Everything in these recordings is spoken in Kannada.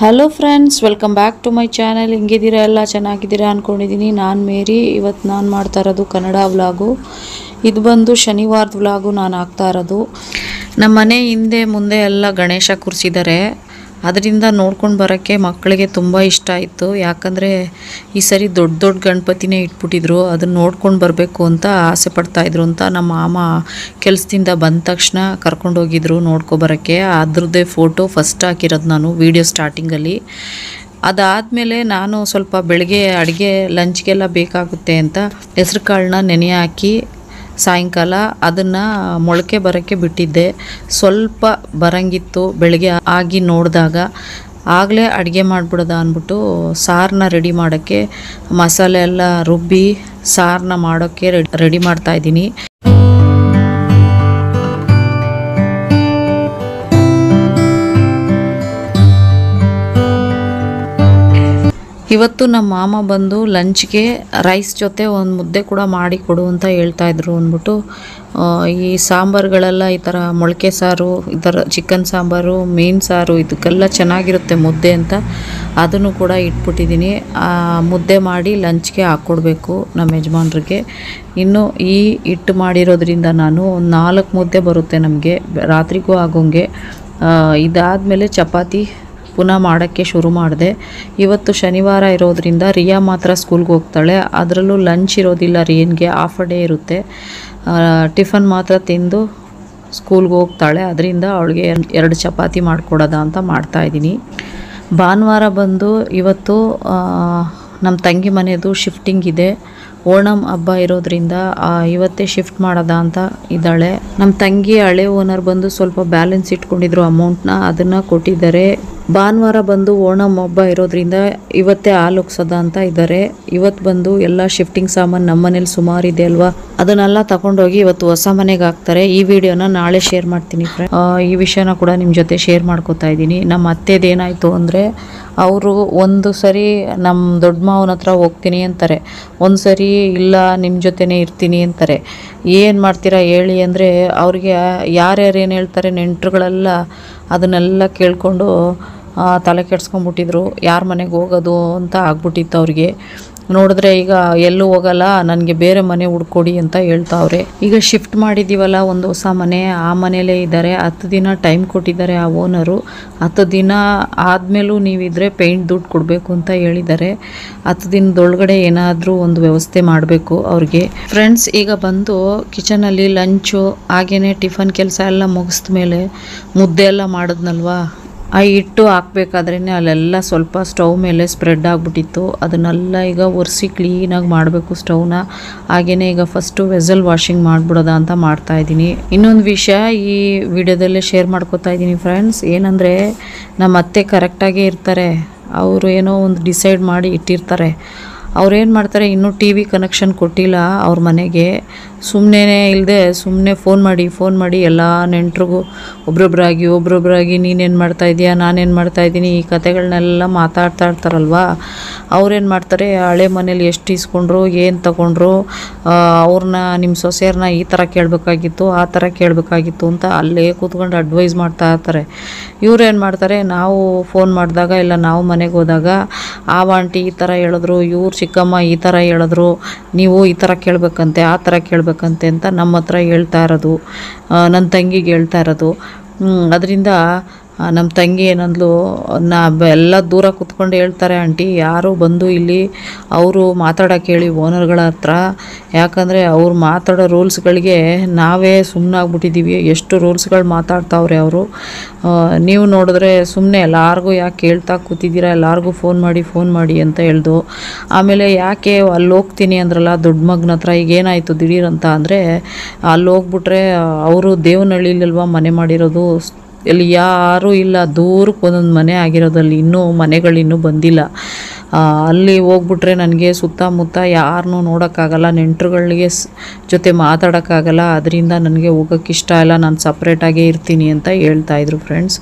Hello friends welcome back to my channel ಹೆಂಗಿದ್ದೀರಾ? ಎಲ್ಲ ಚೆನ್ನಾಗಿದ್ದೀರಾ ಅಂದ್ಕೊಂಡಿದ್ದೀನಿ ನಾನು ಮೇರಿ. ಇವತ್ತು ನಾನು ಮಾಡ್ತಾ ಇರೋದು ಕನ್ನಡ ವ್ಲಾಗು ಇದು ಬಂದು ಶನಿವಾರದ ವ್ಲಾಗು ನಾನು ಹಾಕ್ತಾ ಇರೋದು. ನಮ್ಮ ಮನೆ ಹಿಂದೆ ಮುಂದೆ ಎಲ್ಲ ಗಣೇಶ ಕೂರಿಸಿದ್ದಾರೆ ಅದರಿಂದ ನೋಡ್ಕೊಂಡು ಬರೋಕ್ಕೆ ಮಕ್ಕಳಿಗೆ ತುಂಬ ಇಷ್ಟ ಆಯಿತು. ಯಾಕಂದರೆ ಈ ಸರಿ ದೊಡ್ಡ ದೊಡ್ಡ ಗಣಪತಿನೇ ಇಟ್ಬಿಟ್ಟಿದ್ರು ಅದನ್ನ ನೋಡ್ಕೊಂಡು ಬರಬೇಕು ಅಂತ ಆಸೆ ಪಡ್ತಾಯಿದ್ರು ಅಂತ ನಮ್ಮ ಮಾಮ ಕೆಲಸದಿಂದ ಬಂದ ತಕ್ಷಣ ಕರ್ಕೊಂಡೋಗಿದ್ರು ನೋಡ್ಕೊಬರೋಕ್ಕೆ ಅದ್ರದ್ದೇ ಫೋಟೋ ಫಸ್ಟ್ ಹಾಕಿರೋದು ನಾನು ವೀಡಿಯೋ ಸ್ಟಾರ್ಟಿಂಗಲ್ಲಿ ಅದಾದಮೇಲೆ ನಾನು ಸ್ವಲ್ಪ ಬೆಳಗ್ಗೆ ಅಡುಗೆ, ಲಂಚ್ಗೆಲ್ಲ ಬೇಕಾಗುತ್ತೆ ಅಂತ ಹೆಸ್ರು ಕಾಳನ್ನ ನೆನೆ ಹಾಕಿ ಸಾಯಂಕಾಲ ಅದನ್ನು ಮೊಳಕೆ ಬರೋಕ್ಕೆ ಬಿಟ್ಟಿದ್ದೆ. ಸ್ವಲ್ಪ ಬರಂಗಿತ್ತು ಬೆಳಗ್ಗೆ ಆಗಿ ನೋಡಿದಾಗ. ಆಗಲೇ ಅಡುಗೆ ಮಾಡಿಬಿಡೋದ ಅಂದ್ಬಿಟ್ಟು ಸಾರನ್ನ ರೆಡಿ ಮಾಡೋಕ್ಕೆ ಮಸಾಲೆ ಎಲ್ಲ ರುಬ್ಬಿ ಸಾರನ್ನ ಮಾಡೋಕ್ಕೆ ರೆಡಿ ಮಾಡ್ತಾಯಿದ್ದೀನಿ ಇವತ್ತು ನಮ್ಮ ಮಾಮ ಬಂದು ಲಂಚ್ಗೆ ರೈಸ್ ಜೊತೆ ಒಂದು ಮುದ್ದೆ ಕೂಡ ಮಾಡಿ ಕೊಡು ಅಂತ ಹೇಳ್ತಾ ಇದ್ರು ಅಂದ್ಬಿಟ್ಟು ಈ ಸಾಂಬಾರುಗಳೆಲ್ಲ ಈ ಥರ ಮೊಳಕೆ ಸಾರು, ಈ ಥರ ಚಿಕನ್ ಸಾಂಬಾರು, ಮೀನು ಸಾರು, ಇದಕ್ಕೆಲ್ಲ ಚೆನ್ನಾಗಿರುತ್ತೆ ಮುದ್ದೆ ಅಂತ. ಅದನ್ನು ಕೂಡ ಇಟ್ಬಿಟ್ಟಿದ್ದೀನಿ. ಮುದ್ದೆ ಮಾಡಿ ಲಂಚ್ಗೆ ಹಾಕ್ಕೊಡ್ಬೇಕು ನಮ್ಮ ಯಜಮಾನ್ರಿಗೆ. ಇನ್ನು ಈ ಹಿಟ್ಟು ಮಾಡಿರೋದ್ರಿಂದ ನಾನು ಒಂದು ನಾಲ್ಕು ಮುದ್ದೆ ಬರುತ್ತೆ ನಮಗೆ, ರಾತ್ರಿಗೂ ಆಗೋಂಗೆ. ಇದಾದಮೇಲೆ ಚಪಾತಿ ಪುನಃ ಮಾಡೋಕ್ಕೆ ಶುರು ಮಾಡಿದೆ. ಇವತ್ತು ಶನಿವಾರ ಇರೋದ್ರಿಂದ ರಿಯಾ ಮಾತ್ರ ಸ್ಕೂಲ್ಗೆ ಹೋಗ್ತಾಳೆ. ಅದರಲ್ಲೂ ಲಂಚ್ ಇರೋದಿಲ್ಲ, ರಿಯನ್ಗೆ ಆಫ್ ಡೇ ಇರುತ್ತೆ. ಟಿಫನ್ ಮಾತ್ರ ತಿಂದು ಸ್ಕೂಲ್ಗೆ ಹೋಗ್ತಾಳೆ. ಅದರಿಂದ ಅವಳಿಗೆ ಎರಡು ಚಪಾತಿ ಮಾಡಿಕೊಡೋದ ಅಂತ ಮಾಡ್ತಾಯಿದ್ದೀನಿ ಭಾನುವಾರ ಬಂದು ಇವತ್ತು ನಮ್ಮ ತಂಗಿ ಮನೆಯದು ಶಿಫ್ಟಿಂಗ್ ಇದೆ. ಓಣಂ ಹಬ್ಬ ಇರೋದ್ರಿಂದ ಇವತ್ತೇ ಶಿಫ್ಟ್ ಮಾಡೋದ ಅಂತ ಇದ್ದಾಳೆ. ನಮ್ಮ ತಂಗಿ ಹಳೆ ಓನರ್ ಬಂದು ಸ್ವಲ್ಪ ಬ್ಯಾಲೆನ್ಸ್ ಇಟ್ಕೊಂಡಿದ್ರು ಅಮೌಂಟ್ನ ಅದನ್ನು ಕೊಟ್ಟಿದ್ದಾರೆ. ಭಾನುವಾರ ಬಂದು ಓಣಂ ಹಬ್ಬ ಇರೋದ್ರಿಂದ ಇವತ್ತೇ ಹಾಲು ಒಗ್ಸೋದ ಅಂತ ಇದ್ದಾರೆ. ಇವತ್ತು ಬಂದು ಎಲ್ಲ ಶಿಫ್ಟಿಂಗ್ ಸಾಮಾನು ನಮ್ಮ ಮನೇಲಿ ಸುಮಾರು ಇದೆ ಅಲ್ವಾ? ಅದನ್ನೆಲ್ಲ ತಗೊಂಡೋಗಿ ಇವತ್ತು ಹೊಸ ಮನೆಗೆ ಹಾಕ್ತಾರೆ. ಈ ವಿಡಿಯೋನ ನಾಳೆ ಶೇರ್ ಮಾಡ್ತೀನಿ ಈ ವಿಷಯನ ಕೂಡ ನಿಮ್ಮ ಜೊತೆ ಶೇರ್ ಮಾಡ್ಕೋತಾ ಇದ್ದೀನಿ. ನಮ್ಮ ಅತ್ತೆದೇನಾಯಿತು ಅಂದರೆ, ಅವರು ಒಂದು ಸರಿ ನಮ್ಮ ದೊಡ್ಡ ಮಾವನ ಹತ್ರ ಹೋಗ್ತೀನಿ ಅಂತಾರೆ. ಒಂದು ಸರಿ ಇಲ್ಲ ನಿಮ್ಮ ಜೊತೆನೇ ಇರ್ತೀನಿ ಅಂತಾರೆ. ಏನು ಮಾಡ್ತೀರಾ ಹೇಳಿ ಅಂದರೆ, ಅವ್ರಿಗೆ ಯಾರ್ಯಾರು ಏನು ಹೇಳ್ತಾರೆ ನೆಂಟರುಗಳೆಲ್ಲ ಅದನ್ನೆಲ್ಲ ಕೇಳಿಕೊಂಡು ತಲೆ ಕೆಡ್ಸ್ಕೊಂಬಿಟ್ಟಿದ್ರು ಯಾರ ಮನೆಗೆ ಹೋಗೋದು ಅಂತ ಆಗ್ಬಿಟ್ಟಿತ್ತು ಅವ್ರಿಗೆ. ನೋಡಿದ್ರೆ ಈಗ ಎಲ್ಲೂ ಹೋಗಲ್ಲ, ನನಗೆ ಬೇರೆ ಮನೆ ಹುಡ್ಕೊಡಿ ಅಂತ ಹೇಳ್ತಾವ್ರೆ. ಈಗ ಶಿಫ್ಟ್ ಮಾಡಿದ್ದೀವಲ್ಲ ಒಂದು ಹೊಸ ಮನೆ, ಆ ಮನೆಯಲ್ಲೇ ಇದ್ದಾರೆ. ಹತ್ತು ದಿನ ಟೈಮ್ ಕೊಟ್ಟಿದ್ದಾರೆ ಆ ಓನರು. ಹತ್ತು ದಿನ ಆದಮೇಲೂ ನೀವಿದ್ರೆ ಪೇಂಟ್ ದುಡ್ಡು ಕೊಡಬೇಕು ಅಂತ ಹೇಳಿದ್ದಾರೆ. ಹತ್ತು ದಿನದೊಳಗಡೆ ಏನಾದರೂ ಒಂದು ವ್ಯವಸ್ಥೆ ಮಾಡಬೇಕು ಅವ್ರಿಗೆ. ಫ್ರೆಂಡ್ಸ್ ಈಗ ಬಂದು ಕಿಚನಲ್ಲಿ ಲಂಚು ಹಾಗೆಯೇ ಟಿಫನ್ ಕೆಲಸ ಎಲ್ಲ ಮುಗಿಸ್ದ ಮೇಲೆ ಮುದ್ದೆ ಎಲ್ಲ ಮಾಡಿದ್ನಲ್ವಾ? ಆ ಹಿಟ್ಟು ಹಾಕ್ಬೇಕಾದ್ರೇ ಅಲ್ಲೆಲ್ಲ ಸ್ವಲ್ಪ ಸ್ಟವ್ ಮೇಲೆ ಸ್ಪ್ರೆಡ್ ಆಗಿಬಿಟ್ಟಿತ್ತು. ಅದನ್ನೆಲ್ಲ ಈಗ ಒರೆಸಿ ಕ್ಲೀನಾಗಿ ಮಾಡಬೇಕು ಸ್ಟವ್ನ. ಹಾಗೆಯೇ ಈಗ ಫಸ್ಟು ವೆಸಲ್ ವಾಷಿಂಗ್ ಮಾಡಿಬಿಡೋದ ಅಂತ ಮಾಡ್ತಾ ಇದ್ದೀನಿ. ಇನ್ನೊಂದು ವಿಷಯ ಈ ವಿಡಿಯೋದಲ್ಲೇ ಶೇರ್ ಮಾಡ್ಕೋತಾ ಇದ್ದೀನಿ ಫ್ರೆಂಡ್ಸ್. ಏನಂದರೆ ನಮ್ಮ ಅತ್ತೆ ಕರೆಕ್ಟಾಗೇ ಇರ್ತಾರೆ. ಅವರು ಏನೋ ಒಂದು ಡಿಸೈಡ್ ಮಾಡಿ ಇಟ್ಟಿರ್ತಾರೆ. ಅವ್ರೇನು ಮಾಡ್ತಾರೆ, ಇನ್ನೂ ಟಿ ವಿ ಕನೆಕ್ಷನ್ ಕೊಟ್ಟಿಲ್ಲ ಅವ್ರ ಮನೆಗೆ. ಸುಮ್ಮನೆ ಇಲ್ಲದೆ ಸುಮ್ಮನೆ ಫೋನ್ ಮಾಡಿ ಫೋನ್ ಮಾಡಿ ಎಲ್ಲ ನೆಂಟ್ರಿಗೂ ಒಬ್ರೊಬ್ಬರಾಗಿ ಒಬ್ರೊಬ್ಬರಾಗಿ ನೀನೇನು ಮಾಡ್ತಾ ಇದೀಯಾ, ನಾನೇನು ಮಾಡ್ತಾ ಇದ್ದೀನಿ, ಈ ಕತೆಗಳನ್ನೆಲ್ಲ ಮಾತಾಡ್ತಾ ಇರ್ತಾರಲ್ವಾ? ಅವ್ರೇನು ಮಾಡ್ತಾರೆ, ಹಳೆ ಮನೇಲಿ ಎಷ್ಟು ಇಸ್ಕೊಂಡ್ರು ಏನು ತಗೊಂಡ್ರು ಅವ್ರನ್ನ ನಿಮ್ಮ ಸೊಸೆಯರನ್ನ ಈ ಥರ ಕೇಳಬೇಕಾಗಿತ್ತು, ಆ ಥರ ಕೇಳಬೇಕಾಗಿತ್ತು ಅಂತ ಅಲ್ಲೇ ಕೂತ್ಕೊಂಡು ಅಡ್ವೈಸ್ ಮಾಡ್ತಾ ಇರ್ತಾರೆ. ಇವ್ರೇನು ಮಾಡ್ತಾರೆ, ನಾವು ಫೋನ್ ಮಾಡಿದಾಗ ಇಲ್ಲ ನಾವು ಮನೆಗೆ ಹೋದಾಗ, ಆ ಆಂಟಿ ಈ ಥರ ಹೇಳಿದ್ರು, ಇವ್ರು ಚಿಕ್ಕಮ್ಮ ಈ ಥರ ಹೇಳಿದ್ರು, ನೀವು ಈ ಥರ ಕೇಳಬೇಕಂತೆ, ಆ ಥರ ಕೇಳಬೇಕಂತೆ ಅಂತ ನಮ್ಮ ಹತ್ರ ಹೇಳ್ತಾ ಇರೋದು ನನ್ನ ತಂಗಿಗೆ ಹೇಳ್ತಾ ಇರೋದು. ಅದರಿಂದ ನಮ್ಮ ತಂಗಿ ಏನಂದ್ಲು, ನಾ ಎಲ್ಲ ದೂರ ಕೂತ್ಕೊಂಡು ಹೇಳ್ತಾರೆ, ಆಂಟಿ, ಯಾರು ಬಂದು ಇಲ್ಲಿ ಅವರು ಮಾತಾಡೋಕೆ ಹೇಳಿ ಓನರ್ಗಳ ಹತ್ರ. ಯಾಕಂದರೆ ಅವ್ರು ಮಾತಾಡೋ ರೂಲ್ಸ್ಗಳಿಗೆ ನಾವೇ ಸುಮ್ಮನಾಗ್ಬಿಟ್ಟಿದ್ದೀವಿ ಎಷ್ಟು ರೂಲ್ಸ್ಗಳು ಮಾತಾಡ್ತಾವ್ರೆ ಅವರು. ನೀವು ನೋಡಿದ್ರೆ ಸುಮ್ಮನೆ ಎಲ್ಲಾರ್ಗೂ ಯಾಕೆ ಕೇಳ್ತಾ ಕೂತಿದ್ದೀರಾ, ಎಲ್ಲಾರ್ಗೂ ಫೋನ್ ಮಾಡಿ ಫೋನ್ ಮಾಡಿ ಅಂತ ಹೇಳ್ದು. ಆಮೇಲೆ ಯಾಕೆ ಅಲ್ಲಿ ಹೋಗ್ತೀನಿ ಅಂದ್ರಲ್ಲ, ದೊಡ್ಡ ಮಗನ ಹತ್ರ ಈಗ ಏನಾಯಿತು ದಿಢೀರಂತ ಅಂದರೆ, ಅಲ್ಲಿ ಹೋಗ್ಬಿಟ್ರೆ ಅವರು ದೇವನಹಳ್ಳಿಲಲ್ವ ಮನೆ ಮಾಡಿರೋದು? ಇಲ್ಲಿ ಯಾರೂ ಇಲ್ಲ. ದೂರಕ್ಕೆ ಒಂದೊಂದು ಮನೆ ಆಗಿರೋದಲ್ಲಿ ಇನ್ನೂ ಮನೆಗಳು ಇನ್ನೂ ಬಂದಿಲ್ಲ. ಅಲ್ಲಿ ಹೋಗ್ಬಿಟ್ರೆ ನನಗೆ ಸುತ್ತಮುತ್ತ ಯಾರನ್ನೂ ನೋಡೋಕ್ಕಾಗಲ್ಲ. ನೆಂಟರುಗಳಿಗೆ ಜೊತೆ ಮಾತಾಡೋಕ್ಕಾಗಲ್ಲ. ಅದರಿಂದ ನನಗೆ ಹೋಗೋಕ್ಕೆ ಇಷ್ಟ ಇಲ್ಲ. ನಾನು ಸಪ್ರೇಟಾಗೇ ಇರ್ತೀನಿ ಅಂತ ಹೇಳ್ತಾ ಇದ್ರು ಫ್ರೆಂಡ್ಸ್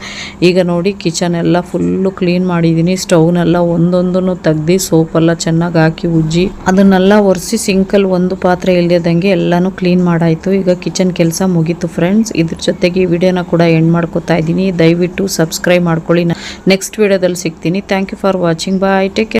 ಈಗ ನೋಡಿ ಕಿಚನ್ ಎಲ್ಲ ಫುಲ್ಲು ಕ್ಲೀನ್ ಮಾಡಿದ್ದೀನಿ. ಸ್ಟೌವ್ನೆಲ್ಲ ಒಂದೊಂದನ್ನು ತೆಗ್ದು ಸೋಪೆಲ್ಲ ಚೆನ್ನಾಗಿ ಹಾಕಿ ಉಜ್ಜಿ, ಅದನ್ನೆಲ್ಲ ಒರೆಸಿ ಸಿಂಕಲ್ಲಿ ಒಂದು ಪಾತ್ರೆ ಇಲ್ಲದಂಗೆ ಎಲ್ಲನೂ ಕ್ಲೀನ್ ಮಾಡಾಯಿತು. ಈಗ ಕಿಚನ್ ಕೆಲಸ ಮುಗೀತು ಫ್ರೆಂಡ್ಸ್ ಇದ್ರ ಜೊತೆಗೆ ವಿಡಿಯೋನ ಕೂಡ ಎಂಡ್ ಮಾಡ್ಕೊತಾ ಇದ್ದೀನಿ. ದಯವಿಟ್ಟು ಸಬ್ಸ್ಕ್ರೈಬ್ ಮಾಡ್ಕೊಳ್ಳಿ. ನೆಕ್ಸ್ಟ್ ವಿಡಿಯೋದಲ್ಲಿ ಸಿಗ್ತೀನಿ. Thank you for watching bye take